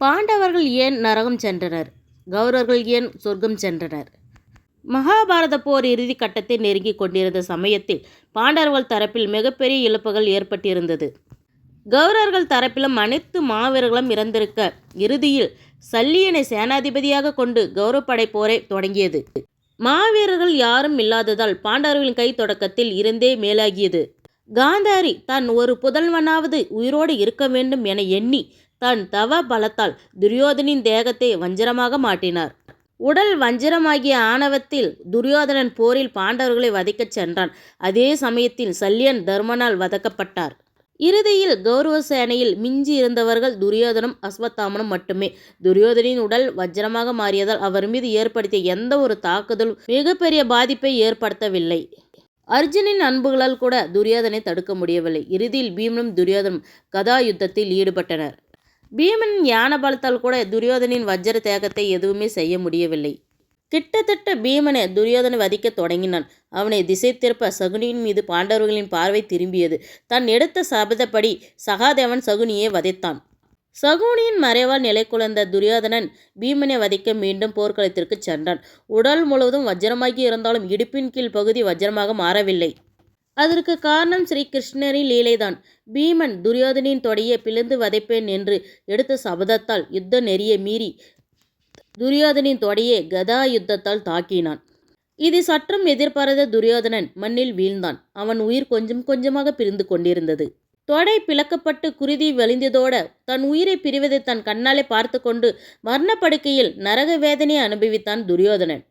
பாண்டவர்கள் ஏன் நரகம் சென்றனர்? கௌரவர்கள் ஏன் சொர்க்கம் சென்றனர்? மகாபாரத போர் இறுதி கட்டத்தை நெருங்கிக் கொண்டிருந்த சமயத்தில் பாண்டவர்கள் தரப்பில் மிகப்பெரிய இழப்புகள் ஏற்பட்டிருந்தது. கௌரவர்கள் தரப்பிலும் அனைத்து மாவீரர்களும் இறந்திருக்க இறுதியில் சல்லியனை சேனாதிபதியாக கொண்டு கௌரவப்படை போரை தொடங்கியது. மாவீரர்கள் யாரும் இல்லாததால் பாண்டவர்களின் கை தொடக்கத்தில் இருந்தே மேலாகியது. காந்தாரி தான் ஒரு புதல்வனாவது உயிரோடு இருக்க வேண்டும் என எண்ணி தன் தவ பலத்தால் துரியோதனின் தேகத்தை வஞ்சரமாக மாட்டினார் உடல் வஞ்சரமாகிய ஆணவத்தில் துரியோதனன் போரில் பாண்டவர்களை வதைக்கச் சென்றான். அதே சமயத்தில் சல்யன் தர்மனால் வதக்கப்பட்டார். இறுதியில் கௌரவ சேனையில் மிஞ்சி இருந்தவர்கள் துரியோதனம் அஸ்வத்தாமனும் மட்டுமே. துரியோதனின் உடல் வஜ்ரமாக மாறியதால் அவர் மீது ஏற்படுத்திய எந்த ஒரு தாக்குதலும் மிகப்பெரிய பாதிப்பை ஏற்படுத்தவில்லை. அர்ஜுனின் அன்புகளால் கூட துரியோதனை தடுக்க முடியவில்லை. இறுதியில் பீமனும் துரியோதனும் கதா யுத்தத்தில் ஈடுபட்டனர். பீமனின் ஞான பலத்தால் கூட துரியோதனின் வஜ்ர தேகத்தை எதுவுமே செய்ய முடியவில்லை. கிட்டத்தட்ட பீமனை துரியோதனை வதிக்க தொடங்கினான். அவனை திசை திருப்ப சகுனியின் மீது பாண்டவர்களின் பார்வை திரும்பியது. தான் எடுத்த சபதப்படி சகாதேவன் சகுனியை வதைத்தான். சகுனியின் மறைவால் நிலை குலைந்த துரியோதனன் பீமனை வதைக்க மீண்டும் போர்க்களத்திற்கு சென்றான். உடல் முழுவதும் வஜ்ரமாகி இருந்தாலும் இடுப்பின் கீழ் பகுதி வஜ்ரமாக மாறவில்லை. அதற்கு காரணம் ஸ்ரீ கிருஷ்ணரின் லீலைதான். பீமன் துரியோதனின் தொடையை பிளந்து வதைப்பேன் என்று எடுத்த சபதத்தால் யுத்த நெறியை மீறி துரியோதனின் தொடையை கதா யுத்தத்தால் தாக்கினான். இது சற்றும் எதிர்பாராத துரியோதனன் மண்ணில் வீழ்ந்தான். அவன் உயிர் கொஞ்சம் கொஞ்சமாக பிரிந்து கொண்டிருந்தது. தொடை பிளக்கப்பட்டு குருதி வலிந்ததோட தன் உயிரை பிரிவதை தன் கண்ணாலே பார்த்து கொண்டு மரணப்படுக்கையில் நரக வேதனையை அனுபவித்தான் துரியோதனன்.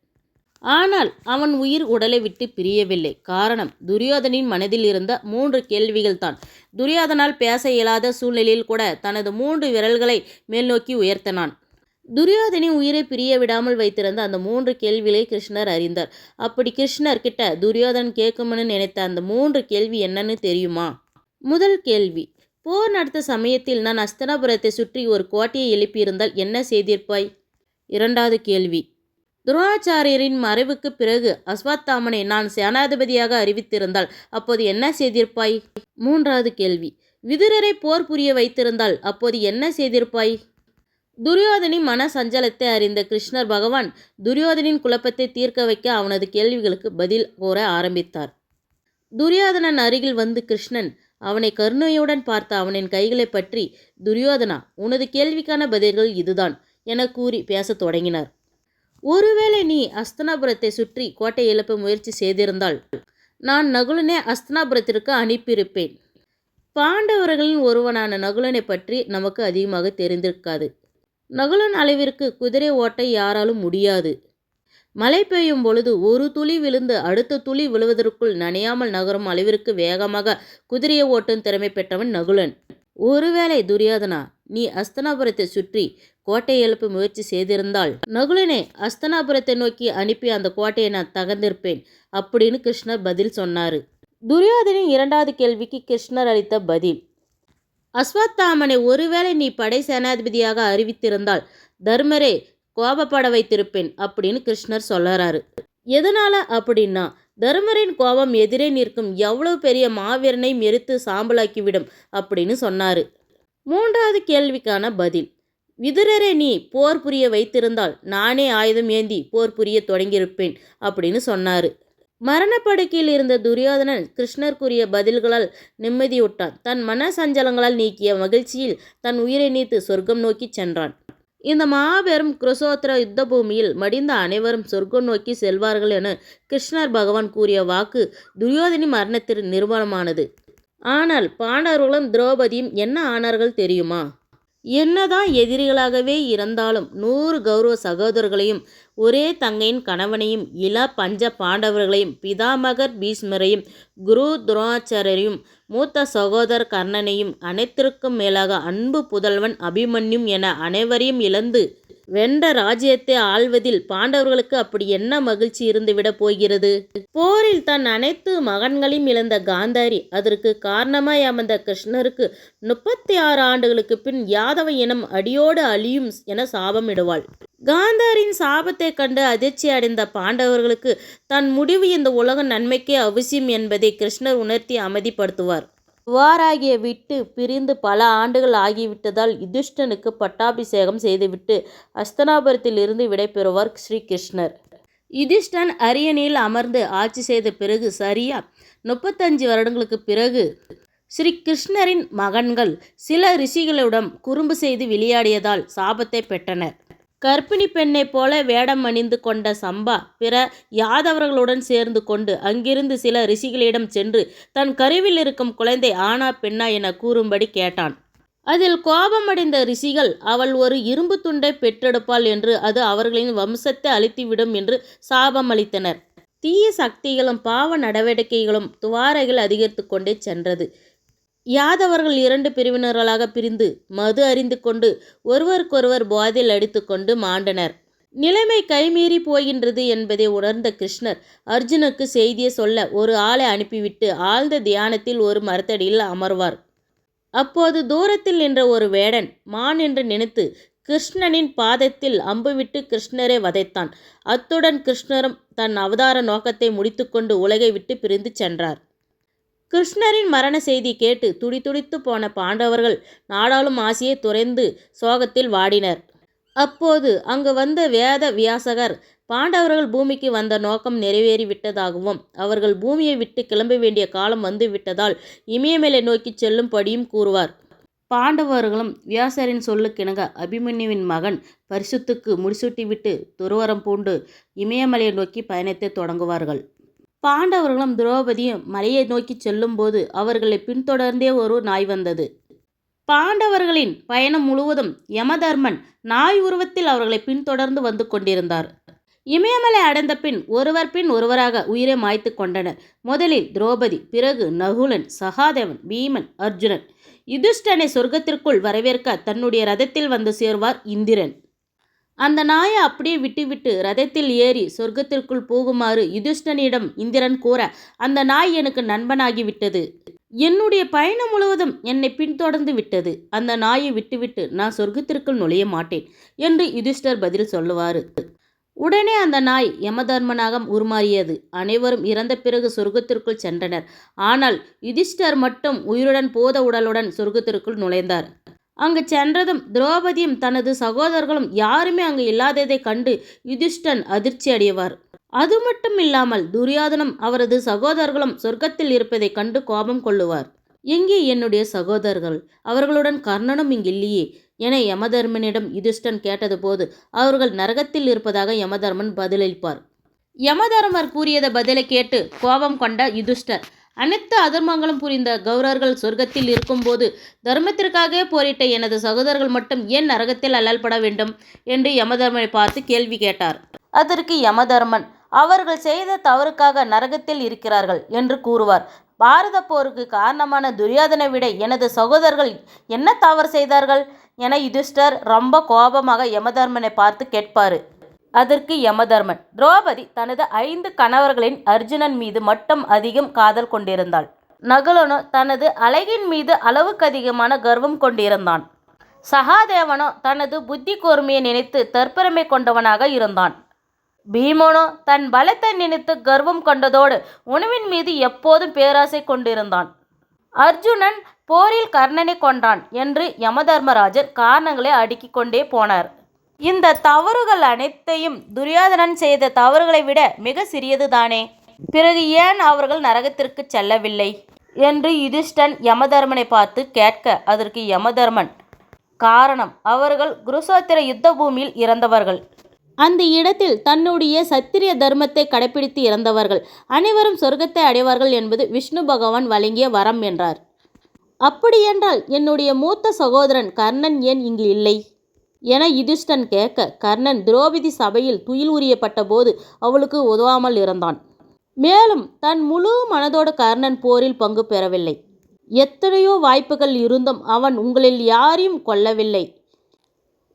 ஆனால் அவன் உயிர் உடலை விட்டு பிரியவில்லை. காரணம் துரியோதனின் மனதில் இருந்த மூன்று கேள்விகள் தான். துரியோதனால் பேச இயலாத சூழ்நிலையில் கூட தனது மூன்று விரல்களை மேல்நோக்கி உயர்த்தினான். துரியோதனின் உயிரை பிரிய விடாமல் வைத்திருந்த அந்த மூன்று கேள்விகளை கிருஷ்ணர் அறிந்தார். அப்படி கிருஷ்ணர் கிட்ட துரியோதன் கேட்கும்னு நினைத்த அந்த மூன்று கேள்வி என்னன்னு தெரியுமா? முதல் கேள்வி போர் நடத்த சமயத்தில் நான் அஸ்தனாபுரத்தை சுற்றி ஒரு கோட்டையை எழுப்பியிருந்தால் என்ன செய்திருப்பாய்? இரண்டாவது கேள்வி துரோணாச்சாரியரின் மறைவுக்கு பிறகு அஸ்வத்தாமனை நான் சேனாதிபதியாக அறிவித்திருந்தால் அப்போது என்ன செய்திருப்பாய்? மூன்றாவது கேள்வி. விதுரரை போர் புரிய வைத்திருந்தால் அப்போது என்ன செய்திருப்பாய்? துரியோதனின் மன சஞ்சலத்தை அறிந்த கிருஷ்ணர் பகவான் துரியோதனின் குழப்பத்தை தீர்க்க வைக்க அவனது கேள்விகளுக்கு பதில் கூற ஆரம்பித்தார். துரியோதனன் அருகில் வந்து கிருஷ்ணன் அவனை கருணையுடன் பார்த்த அவனின் கைகளை பற்றி துரியோதனா உனது கேள்விக்கான பதில்கள் இதுதான் என கூறி பேசத் தொடங்கினார். ஒருவேளை நீ அஸ்தனாபுரத்தை சுற்றி கோட்டை எழுப்ப முயற்சி செய்திருந்தால் நான் நகுலனை அஸ்தனாபுரத்திற்கு அனுப்பியிருப்பேன். பாண்டவர்களின் ஒருவனான நகுலனை பற்றி நமக்கு அதிகமாக தெரிந்திருக்காது. நகுலன் அளவிற்கு குதிரை ஓட்ட யாராலும் முடியாது. மழை பெய்யும் பொழுது ஒரு துளி விழுந்து அடுத்த துளி விழுவதற்குள் நனையாமல் நகரும் அளவிற்கு வேகமாக குதிரையை ஓட்டும் திறமை பெற்றவன் நகுலன். ஒருவேளை துரியோதனா நீ அஸ்தனாபுரத்தை சுற்றி கோட்டை எழுப்ப முயற்சி செய்திருந்தால் நகுலனை அஸ்தனாபுரத்தை நோக்கி அனுப்பி அந்த கோட்டையை நான் தகர்ந்திருப்பேன் அப்படின்னு கிருஷ்ணர் பதில் சொன்னார். துரியோதனின் இரண்டாவது கேள்விக்கு கிருஷ்ணர் அளித்த பதில் அஸ்வத்தாமனை ஒருவேளை நீ படை சேனாதிபதியாக அறிவித்திருந்தால் தர்மரே கோபப்பட வைத்திருப்பேன் அப்படின்னு கிருஷ்ணர் சொல்லறாரு எதனால அப்படின்னா தருமரின் கோபம் எதிரே நிற்கும். எவ்வளவு பெரிய மாவீரனை மெரித்து சாம்பலாக்கிவிடும்? அப்படின்னு சொன்னாரு. மூன்றாவது கேள்விக்கான பதில். விதுரரை நீ போர் புரிய வைத்திருந்தால் நானே ஆயுதம் ஏந்தி போர் புரிய தொடங்கியிருப்பேன் அப்படின்னு சொன்னார். மரணப்படுக்கையில் இருந்த துரியோதனன் கிருஷ்ணர்க்குரிய பதில்களால் நிம்மதியுட்டான். தன் மன சஞ்சலங்களால் நீக்கிய மகிழ்ச்சியில் தன் உயிரை நீத்து சொர்க்கம் நோக்கி சென்றான். இந்த மாபெரும் குருசோத்திர யுத்த பூமியில் மடிந்த அனைவரும் சொர்க்கம் நோக்கி செல்வார்கள் என கிருஷ்ணர் பகவான் கூறிய வாக்கு துரியோதனி மரணத்திற்கு நிறுவனமானது. ஆனால் பாண்டவர்களும் திரௌபதியும் என்ன ஆனார்கள் தெரியுமா? என்னதான் எதிரிகளாகவே இருந்தாலும் நூறு கௌரவ சகோதரர்களையும் ஒரே தங்கையின் கணவனையும் இள பஞ்ச பாண்டவர்களையும் பிதாமகர் பீஷ்மரையும் குரு துரோணாச்சாரியரையும் மூத்த சகோதரர் கர்ணனையும் அனைத்திற்கும் மேலாக அன்பு புதல்வன் அபிமன்யும் என அனைவரையும் இழந்து வென்ற ராஜ்யத்தை ஆள்வதில் பாண்டவர்களுக்கு அப்படி என்ன மகிழ்ச்சி இருந்துவிடப் போகிறது? போரில் தன் அனைத்து மகன்களையும் இழந்த காந்தாரி அதற்கு காரணமாய் அமர்ந்த கிருஷ்ணருக்கு முப்பத்தி ஆறு ஆண்டுகளுக்கு பின் யாதவ இனம் அடியோடு அழியும் என சாபமிடுவாள். காந்தாரின் சாபத்தை கண்டு அதிர்ச்சி அடைந்த பாண்டவர்களுக்கு தன் முடிவு இந்த உலக நன்மைக்கே அவசியம் என்பதை கிருஷ்ணர் உணர்த்தி அமைதிப்படுத்துவார். துவாராகிய விட்டு பிரிந்து பல ஆண்டுகள் ஆகிவிட்டதால் யுதிஷ்டனுக்கு பட்டாபிஷேகம் செய்துவிட்டு அஸ்தனாபுரத்தில் இருந்து விடைபெறுவார் ஸ்ரீகிருஷ்ணர். யுதிஷ்டன் அரியணையில் அமர்ந்து ஆட்சி செய்த பிறகு சரியா? முப்பத்தஞ்சு வருடங்களுக்கு பிறகு ஸ்ரீ கிருஷ்ணரின் மகன்கள் சில ரிஷிகளிடம் குறும்பு செய்து விளையாடியதால் சாபத்தை பெற்றனர். கர்ப்பிணி பெண்ணைப் போல வேடம் அணிந்து கொண்ட சம்பா பிற யாதவர்களுடன் சேர்ந்து கொண்டு அங்கிருந்து சில ரிஷிகளிடம் சென்று தன் கருவில் இருக்கும் குழந்தை ஆனா பெண்ணா என கூறும்படி கேட்டான். அதில் கோபமடைந்த ரிஷிகள் அவள் ஒரு இரும்பு துண்டை பெற்றெடுப்பாள் என்று அது அவர்களின் வம்சத்தை அழித்துவிடும் என்று சாபம் அளித்தனர். தீய சக்திகளும் பாவ நடவடிக்கைகளும் துவாரைகள் அதிகரித்து கொண்டே சென்றது. யாதவர்கள் இரண்டு பிரிவினர்களாக பிரிந்து மது அறிந்து கொண்டு ஒருவருக்கொருவர் போதையில் அடித்துக்கொண்டு மாண்டனர். நிலைமை கைமீறி போகின்றது என்பதை உணர்ந்த கிருஷ்ணர் அர்ஜுனுக்கு செய்தியை சொல்ல ஒரு ஆளை அனுப்பிவிட்டு ஆழ்ந்த தியானத்தில் ஒரு மரத்தடியில் அமர்வார். அப்போது தூரத்தில் நின்ற ஒரு வேடன் மான் என்று நினைத்து கிருஷ்ணனின் பாதத்தில் அம்புவிட்டு கிருஷ்ணரை வதைத்தான். அத்துடன் கிருஷ்ணரும் தன் அவதார நோக்கத்தை முடித்துக்கொண்டு உலகை விட்டு பிரிந்து சென்றார். கிருஷ்ணரின் மரண செய்தி கேட்டு துடிதுடித்து போன பாண்டவர்கள் நாடாளும் ஆசையை துறைந்து சோகத்தில் வாடினர். அப்போது அங்கு வந்த வேத வியாசகர் பாண்டவர்கள் பூமிக்கு வந்த நோக்கம் நிறைவேறி விட்டதாகவும் அவர்கள் பூமியை விட்டு கிளம்ப வேண்டிய காலம் வந்து விட்டதால் இமயமலை நோக்கி செல்லும்படியும் கூறுவார். பாண்டவர்களும் வியாசரின் சொல்லுக்கிணங்க அபிமன்யுவின் மகன் பரிசுத்துக்கு முடிசூட்டிவிட்டு துருவரம் பூண்டு இமயமலையை நோக்கி பயணத்தை தொடங்குவார்கள். பாண்டவர்களும் திரௌபதியும் மலையை நோக்கி செல்லும்போது அவர்களை பின்தொடர்ந்தே ஒரு நாய் வந்தது. பாண்டவர்களின் பயணம் முழுவதும் யமதர்மன் நாய் உருவத்தில் அவர்களை பின்தொடர்ந்து வந்து கொண்டிருந்தார். இமயமலை அடைந்த பின் ஒருவர் பின் ஒருவராக உயிரை மாய்த்து கொண்டனர். முதலில் திரௌபதி பிறகு நகுலன் சகாதேவன் பீமன் அர்ஜுனன். யுதிஷ்டனை சொர்க்கத்திற்குள் வரவேற்க தன்னுடைய ரதத்தில் வந்து சேர்வார் இந்திரன். அந்த நாயை அப்படியே விட்டுவிட்டு ரதத்தில் ஏறி சொர்க்கத்திற்குள் போகுமாறு யுதிஷ்டனிடம் இந்திரன் கூற அந்த நாய் எனக்கு நண்பனாகிவிட்டது என்னுடைய பயணம் முழுவதும் என்னை பின்தொடர்ந்து விட்டது. அந்த நாயை விட்டுவிட்டு நான் சொர்க்கத்திற்குள் நுழைய மாட்டேன் என்று யுதிஷ்டர் பதில் சொல்லுவார். உடனே அந்த நாய் யமதர்மனாக உருமாறியது. அனைவரும் இறந்த பிறகு சொர்க்கத்திற்குள் சென்றனர். ஆனால் யுதிஷ்டர் மட்டும் உயிருடன் போத உடலுடன் சொர்க்கத்திற்குள் நுழைந்தார். அங்கு சென்றதும் திரௌபதியும் தனது சகோதரர்களும் யாருமே அங்கு இல்லாததை கண்டு யுதிஷ்டன் அதிர்ச்சி அடைவார். அது மட்டும் இல்லாமல் துரியாதனம் அவரது சகோதரர்களும் சொர்க்கத்தில் இருப்பதை கண்டு கோபம் கொள்ளுவார். எங்கே என்னுடைய சகோதரர்கள்? அவர்களுடன் கர்ணனும் இங்கில்லையே. என யமதர்மனிடம் யுதிஷ்டன் கேட்டது போது அவர்கள் நரகத்தில் இருப்பதாக யமதர்மன் பதிலளிப்பார். யமதர்மர் கூறியத பதிலை கேட்டு கோபம் கொண்ட யுதிஷ்டர் அனைத்து அதர்மங்களும் புரிந்த கௌரவர்கள் சொர்க்கத்தில் இருக்கும்போது தர்மத்திற்காகவே போரிட்ட எனது சகோதரர்கள் மட்டும் ஏன் நரகத்தில் அல்லல்பட வேண்டும் என்று யமதர்மனை பார்த்து கேள்வி கேட்டார். அதற்கு யமதர்மன் அவர்கள் செய்த தவறுக்காக நரகத்தில் இருக்கிறார்கள் என்று கூறுவார். பாரத போருக்கு காரணமான துரியாதனை விட எனது சகோதரர்கள் என்ன தவறு செய்தார்கள்? என யுதிஷ்டர் ரொம்ப கோபமாக யமதர்மனை பார்த்து கேட்பாரு. அதற்கு யமதர்மன். திரௌபதி தனது ஐந்து கணவர்களின் அர்ஜுனன் மீது மட்டும் அதிகம் காதல் கொண்டிருந்தாள். நகுலனோ தனது அழகின் மீது அளவுக்கு அதிகமான கர்வம் கொண்டிருந்தான். சகாதேவனோ தனது புத்தி கூர்மையை நினைத்து தற்பெருமை கொண்டவனாக இருந்தான். பீமனோ தன் பலத்தை நினைத்து கர்வம் கொண்டதோடு உணவின் மீது எப்போதும் பேராசை கொண்டிருந்தான். அர்ஜுனன் போரில் கர்ணனை கொண்டான் என்று யமதர்மராஜர் காரணங்களை அடுக்கிக் கொண்டே போனார். இந்த தவறுகள் அனைத்தையும் துரியாதனன் செய்த தவறுகளை விட மிக சிறியதுதானே? பிறகு ஏன் அவர்கள் நரகத்திற்கு செல்லவில்லை? என்று யுதிஷ்டன் யமதர்மனை பார்த்து கேட்க அதற்கு யமதர்மன் காரணம் அவர்கள் குருசோத்திர யுத்த பூமியில் இறந்தவர்கள். அந்த இடத்தில் தன்னுடைய சத்திரிய தர்மத்தை கடைபிடித்து இறந்தவர்கள். அனைவரும் சொர்க்கத்தை அடைவார்கள் என்பது விஷ்ணு பகவான் வழங்கிய வரம் என்றார். அப்படியென்றால் என்னுடைய மூத்த சகோதரன் கர்ணன் ஏன் இங்கு இல்லை? என யுதிஷ்டன் கேட்க கர்ணன் திரௌபதி சபையில் துயில் உரியப்பட்ட போது அவளுக்கு உதவாமல் இருந்தான். மேலும் தன் முழு மனதோடு கர்ணன் போரில் பங்கு பெறவில்லை. எத்தனையோ வாய்ப்புகள் இருந்தும் அவன் உங்களில் யாரையும் கொல்லவில்லை.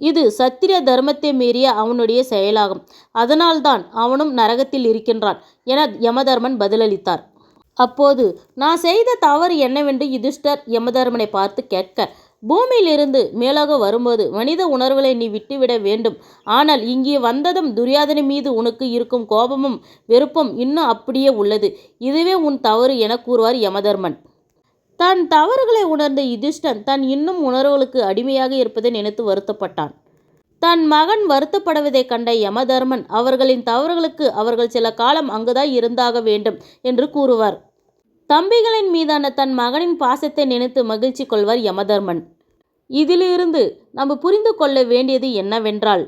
இது சத்திரிய தர்மத்தை மீறிய அவனுடைய செயலாகும். அதனால்தான் அவனும் நரகத்தில் இருக்கின்றான் என யமதர்மன் பதிலளித்தார். அப்போது நான் செய்த தவறு என்னவென்று யுதிஷ்டர் யமதர்மனை பார்த்து கேட்க பூமியிலிருந்து மேலாக வரும்போது மனித உணர்வுகளை நீ விட்டுவிட வேண்டும். ஆனால் இங்கே வந்ததும் துரியாதனை மீது உனக்கு இருக்கும் கோபமும் வெறுப்பும் இன்னும் அப்படியே உள்ளது. இதுவே உன் தவறு என கூறுவார் யமதர்மன். தன் தவறுகளை உணர்ந்த யுதிஷ்டன் தான் இன்னும் உணர்வுகளுக்கு அடிமையாக இருப்பதை நினைத்து வருத்தப்பட்டான். தன் மகன் வருத்தப்படுவதைக் கண்ட யமதர்மன் அவர்களின் தவறுகளுக்கு அவர்கள் சில காலம் அங்குதான் இருந்தாக வேண்டும் என்று கூறுவார். தம்பிகளின் மீதான தன் மகனின் பாசத்தை நினைத்து மகிழ்ச்சி கொள்வார் யமதர்மன். இதிலிருந்து நம்ம புரிந்து கொள்ள வேண்டியது என்னவென்றால்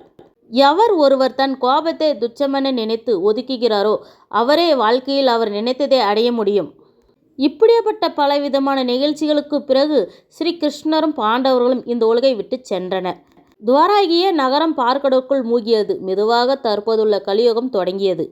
எவர் ஒருவர் தன் கோபத்தை துச்சமென நினைத்து ஒதுக்குகிறாரோ அவரே வாழ்க்கையில் அவர் நினைத்ததை அடைய முடியும். இப்படிப்பட்ட பலவிதமான நிகழ்ச்சிகளுக்கு பிறகு ஸ்ரீ கிருஷ்ணரும் பாண்டவர்களும் இந்த உலகை விட்டு சென்றனர். துவாராகிய நகரம் பார்க்கடற்குள் மூகியது மெதுவாக தற்போதுள்ள கலியுகம் தொடங்கியது.